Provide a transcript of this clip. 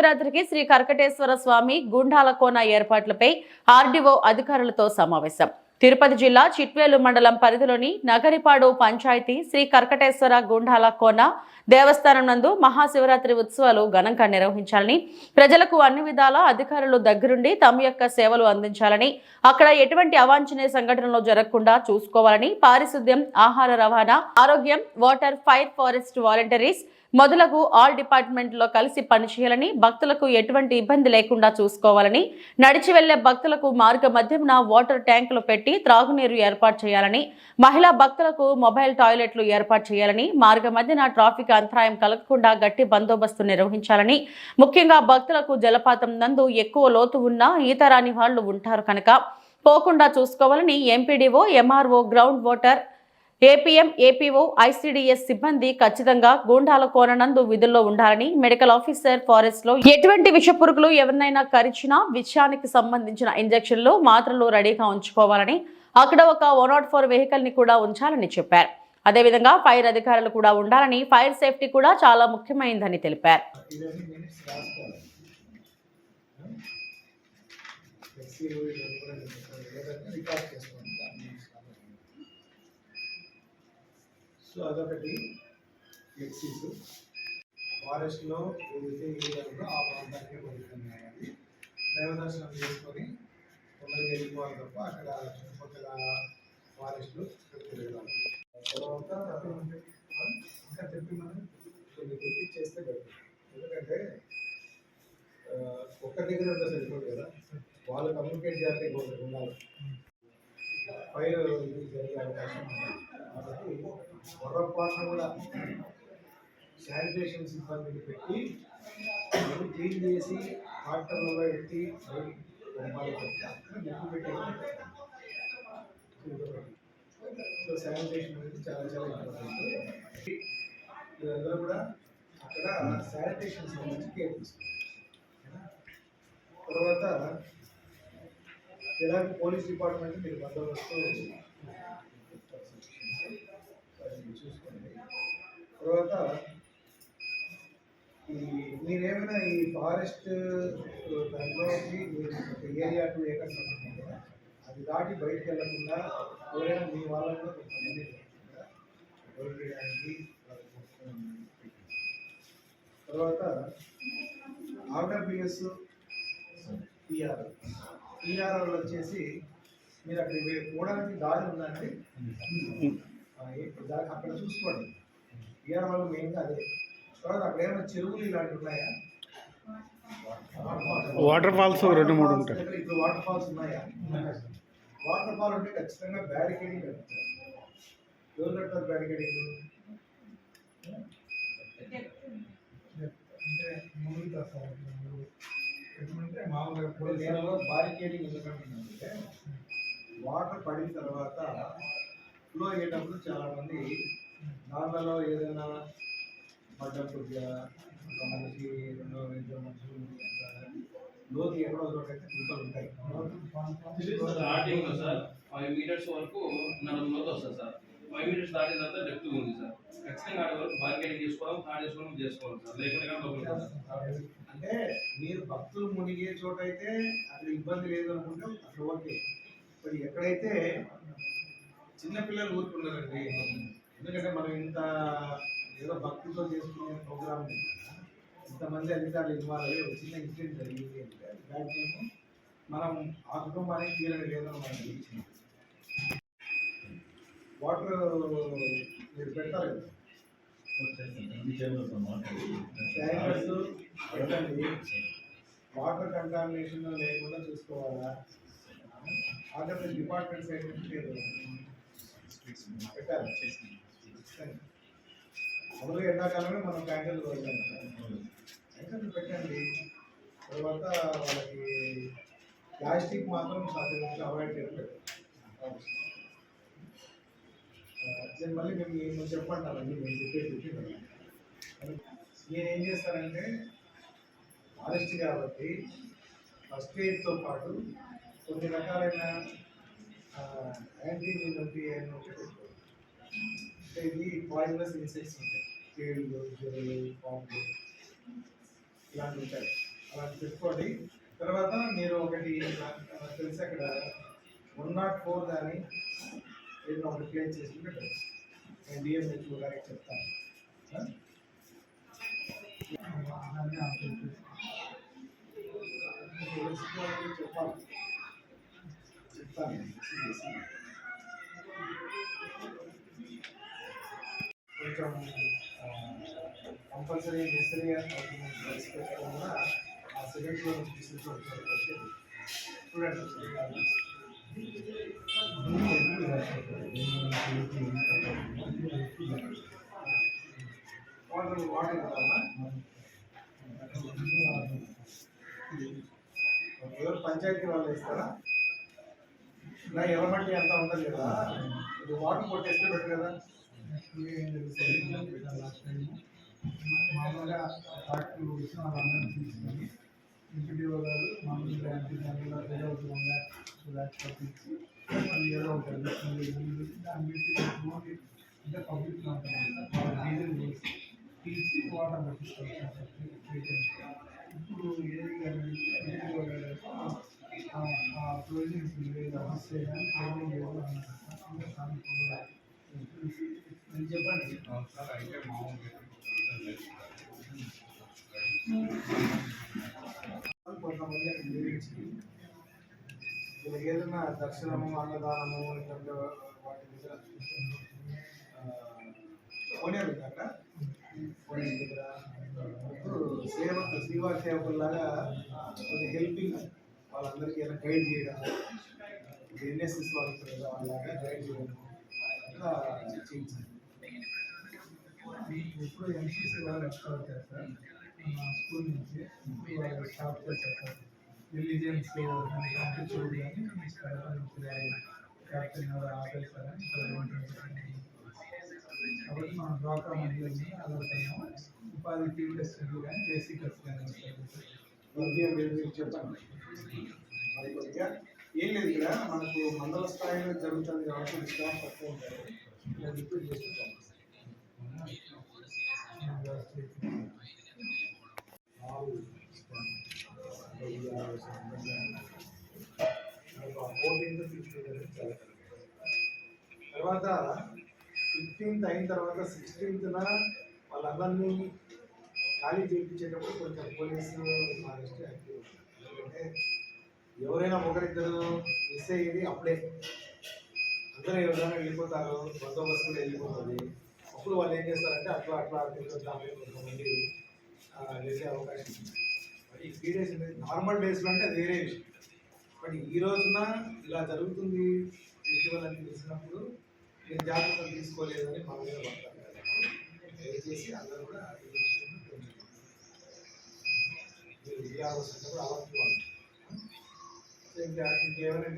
మహాశివరాత్రికి శ్రీ కర్కటేశ్వర స్వామి గుండాల కోన ఏర్పాట్లపై ఆర్డీఓ అధికారులతో సమావేశం. తిరుపతి జిల్లా చిట్వేలు మండలం పరిధిలోని నగరిపాడు పంచాయతీ శ్రీ కర్కటేశ్వర గుండాల కోన దేవస్థానం నందు మహాశివరాత్రి ఉత్సవాలు ఘనంగా నిర్వహించాలని ప్రజలకు అన్ని విధాల అధికారులు దగ్గరుండి తమ యొక్క సేవలు అందించాలని అక్కడ ఎటువంటి అవాంఛనీయ సంఘటనలు జరగకుండా చూసుకోవాలని పారిశుద్ధ్యం ఆహార రవాణా ఆరోగ్యం వాటర్ ఫైర్ ఫారెస్ట్ వాలంటీర్స్ మొదలగు ఆల్ డిపార్ట్మెంట్లో కలిసి పనిచేయాలని భక్తులకు ఎటువంటి ఇబ్బంది లేకుండా చూసుకోవాలని నడిచి వెళ్ళే భక్తులకు మార్గ మధ్యమున వాటర్ ట్యాంకులు పెట్టి త్రాగునీరు ఏర్పాటు చేయాలని మహిళా భక్తులకు మొబైల్ టాయిలెట్లు ఏర్పాటు చేయాలని మార్గ మధ్యన ట్రాఫిక్ అంతరాయం కలగకుండా గట్టి బందోబస్తు నిర్వహించాలని ముఖ్యంగా భక్తులకు జలపాతం నందు ఎక్కువ లోతు ఉన్న ఈత రాని వాళ్ళు ఉంటారు కనుక పోకుండా చూసుకోవాలని MPDO MRO ground water APM APO ICDS సిబ్బంది ఖచ్చితంగా గూండాల కోననందు విధుల్లో ఉండాలని మెడికల్ ఆఫీసర్ ఫారెస్ట్లో ఎటువంటి విషపురుగులు ఎవరినైనా కరిచినా విషయానికి సంబంధించిన ఇంజెక్షన్లు మాత్రలు రెడీగా ఉంచుకోవాలని అక్కడ ఒక వన్ నాట్ ఫోర్ వెహికల్ని కూడా ఉంచాలని చెప్పారు. అదేవిధంగా ఫైర్ అధికారులు కూడా ఉండాలని ఫైర్ సేఫ్టీ కూడా చాలా ముఖ్యమైనదని తెలిపారు. ఇవన్నీ సో అదొకటి. ఫ్లెక్సీస్ ఫారెస్ట్లో ఏదైతే ఏరియాలో ఆ ప్రాంతానికి పడుతున్నాయి అది దైవ చేసుకొని తొందరగా వెళ్ళిపోవాలి తప్ప అక్కడ చుట్టుపక్కల ఫారెస్ట్లు తిరగడానికి తర్వాత ఇంకా చెప్పి మనం కొన్ని చెప్పి చేస్తే బెటర్. ఎందుకంటే ఒక్క దగ్గర ఉంటే సరిపోదు కదా. వాళ్ళు కమ్యూనికేట్ చేయాలంటే ఇంకొకటి ఉండాలి ఫైర్ ఇది జరిగే అవకాశం ఉంది కాబట్టి పొరపాటున కూడా శానిటేషన్ సిబ్బందిని పెట్టి అది క్లీన్ చేసి ట్రాక్టర్లలో ఎత్తి బయటికి పంపాలి పెట్టి అక్కడ సో శానిటేషన్ అనేది చాలా చాలా ఇంపార్టెంట్. ఇదంతా కూడా అక్కడ శానిటేషన్ సంబంధించి కేర్ తీసుకోండి తర్వాత ఇలాంటి పోలీస్ డిపార్ట్మెంట్ మీరు బందోబస్తు అది చూసుకోండి తర్వాత ఈ మీరేమైనా ఈ ఫారెస్ట్ దాంట్లోకి ఏరియా టు ఏకర్స్ అది దాటి బయటకు వెళ్ళకుండా ఎవరైనా మీ వాళ్ళని కూడా కొంతమంది. తర్వాత ఆర్డబ్ల్యూఎస్ పిఆర్ పిఆర్ఓలు వచ్చేసి మీరు అక్కడ పోవడానికి దారి ఉందండి అక్కడ చూసుకోండి. వాళ్ళు మెయిన్గా అదే. తర్వాత అక్కడ ఏమైనా చెరువులు ఇలాంటివి ఉన్నాయా? వాటర్ ఫాల్స్ రెండు మూడు ఉంటాయి. ఇప్పుడు వాటర్ ఫాల్స్ ఉన్నాయా? వాటర్ ఫాల్ ఉంటే ఖచ్చితంగా బ్యారికేడింగ్ కట్టారు ఎవరు కడతారు బ్యారికేడింగ్ అంటే మామూలుగా ఇప్పుడు నేను బారికేడింగ్ ఎందుకంటున్నానంటే వాటర్ పడిన తర్వాత ఫ్లో అయ్యేటప్పుడు చాలా మంది నార్మల్లో ఏదైనా పడ్డం కొద్దిగా ఒక మనిషి రెండో ఇద్దరు మనుషులు లోతు ఎక్కడో ఒక చోట అయితే గుంతలు ఉంటాయి. స్టార్టింగ్ సార్ ఫైవ్ మీటర్స్ వరకు నలభై లోతు వస్తుంది సార్. ఫైవ్ మీటర్స్ దాటిన తర్వాత డెప్త్ ఉంది సార్. ఖచ్చితంగా ఆడ వరకు బార్గెనింగ్ చేసుకోవడం థర్డ్ చేసుకోవడం చేసుకోవాలి సార్ సార్. అంటే మీరు భక్తులు మునిగే చోట అయితే అక్కడ ఇబ్బంది లేదు అనుకుంటే అక్కడ ఓకే. మరి ఎక్కడైతే చిన్నపిల్లలు ఊరుకున్నారండి ఎందుకంటే మనం ఇంత ఏదో భక్తితో చేసుకునే ప్రోగ్రామ్ ఇంతమంది అధికారులు ఇన్వాల్వ్ అయ్యి ఒక చిన్న ఇన్సిడెంట్ జరిగింది అంటే దానికి టైము మనం ఆ కుటుంబానికి తీరని లేదని మనం తెలిసింది వాటర్ మీరు పెడతారు కదా? వాటర్ కంటామినేషన్ లేకుండా చూసుకోవాలా? ఆంధ్రప్రదేశ్ డిపార్ట్మెంట్ సైడ్ మామూలుగా ఎండాకాలంలో ఎండాకాలమే మనం ట్యాంకర్లు వదిలాం ట్యాంకర్లు పెట్టండి. తర్వాత వాళ్ళకి ప్లాస్టిక్ మాత్రం సాధ్యమైతే అవాయిడ్ చేయాలి నేను మళ్ళీ మేము మేము చెప్పంటానండి మేము చెప్పేది నేను ఏం చేస్తానంటే ఫారెస్ట్ కాబట్టి ఫస్ట్ ఎయిడ్తో పాటు కొన్ని రకాలైన యాంటీ నిన్నటి అంటే అంటే ఇది పాయిజనస్ ఇన్సెక్ట్స్ ఉంటాయి. తేళ్ళు జొరలు పాములు ఇలాంటివి ఉంటాయి. అలా పెట్టుకోండి. తర్వాత మీరు ఒకటి నాకు తెలిసి అక్కడ వన్ నాట్ ఫోర్ కానీ ఏదో ఒకటి ప్లేస్ చేసుకుంటే నేను డిఎంహెచ్ఓ గారికి చెప్తాను. చెప్పాలి. చెప్తాను కొంచెం కంపల్సరీ నెసరీగా కలిసి పెట్టడం వల్ల ఆ సెకండ్ ఫ్లోర్ తీసుకుంటూ చూడండి వాటర్ వాటర్ కావాలా ఎవరు పంచాయతీ వాళ్ళు ఇస్తారా నా ఎవరి ఎంత ఉంటుంది కదా ఇది వాటర్ కొట్టేస్తే బెటర్ కదా? మామూలుగా ట్రాక్టర్ వచ్చిన వాళ్ళందరినీ తీసుకొని ఎంపీడీఓ గారు మామూలుగా ఎంపీ దానిలో ఏదో వాళ్ళు ఏదో దాని మీద అంటే పబ్లిక్ డీజిల్ తీసి వాటర్ పట్టిస్తారు ఇప్పుడు ఏది కానీ ఎంపీడీఓ గారు చెప్పండి కొంతమంది ఏదైనా దర్శనము అన్నదానము ఇట్లాంటి వాటి దగ్గర కొనేది కాక. కొనే దగ్గర సేవకు శ్రీవారి సేవకుల్లాగా కొన్ని హెల్పింగ్ వాళ్ళందరికీ ఏదైనా గైడ్ చేయడం ఎన్ఎస్ఎస్ వాళ్ళకి కదా గైడ్ చేయడం అట్లా చేయించాలి ఇప్పుడు ఎంసీసీ వాళ్ళు ఎక్స్ట్రా వచ్చారు సార్ మా స్కూల్ నుంచి ఇప్పుడు వాళ్ళు స్టాప్ చేశారు సార్ రిలీజియన్స్ యాటిట్యూడ్ కానీ క్యాప్టెన్ ఎవరు ఆపేశారని కాబట్టి మనం డ్వాక్రా మహిళల్ని అయ్యాము ఉపాధి ఫీల్డ్ టెస్ట్ కానీ బేసిక్ టెస్ట్ కానీ ఉదయం మీరు మీరు చెప్పండి. మరి కొద్దిగా ఏం లేదు ఇక్కడ మనకు మండల స్థాయిలో జరుగుతుంది కాబట్టి విశ్వాసం తక్కువ ఉంటారు ఇలా రిపీట్ చేస్తుంటాం తర్వాత ఫిఫ్టీన్త్ అయిన తర్వాత సిక్స్టీన్త్న వాళ్ళందరినీ ఖాళీ చేయించేటప్పుడు కొంచెం పోలీసు ఫారెస్ట్ యాక్టివ్ ఎందుకంటే ఎవరైనా ఒకరిద్దరు మిస్ అయ్యేది అప్పుడే. అందరూ ఎవరైనా వెళ్ళిపోతారు బందోబస్తు కూడా వెళ్ళిపోతుంది. అప్పుడు వాళ్ళు ఏం చేస్తారంటే అట్లా అట్లా తిరుగుతాము కొంతమంది వెళ్ళే అవకాశం మరి ఈ త్రీ డేస్ నార్మల్ డేస్లో అంటే అది వేరే విషయం. బట్ ఈ రోజున ఇలా జరుగుతుంది ఫెస్టివల్ అని తెలిసినప్పుడు నేను జాగ్రత్తలు తీసుకోలేదని మా మీద పడతాను దయచేసి అందరూ కూడా మీరు విజయాలు వస్తున్నప్పుడు అలా చూడాలి. ఇంకా ఇంకేమైనా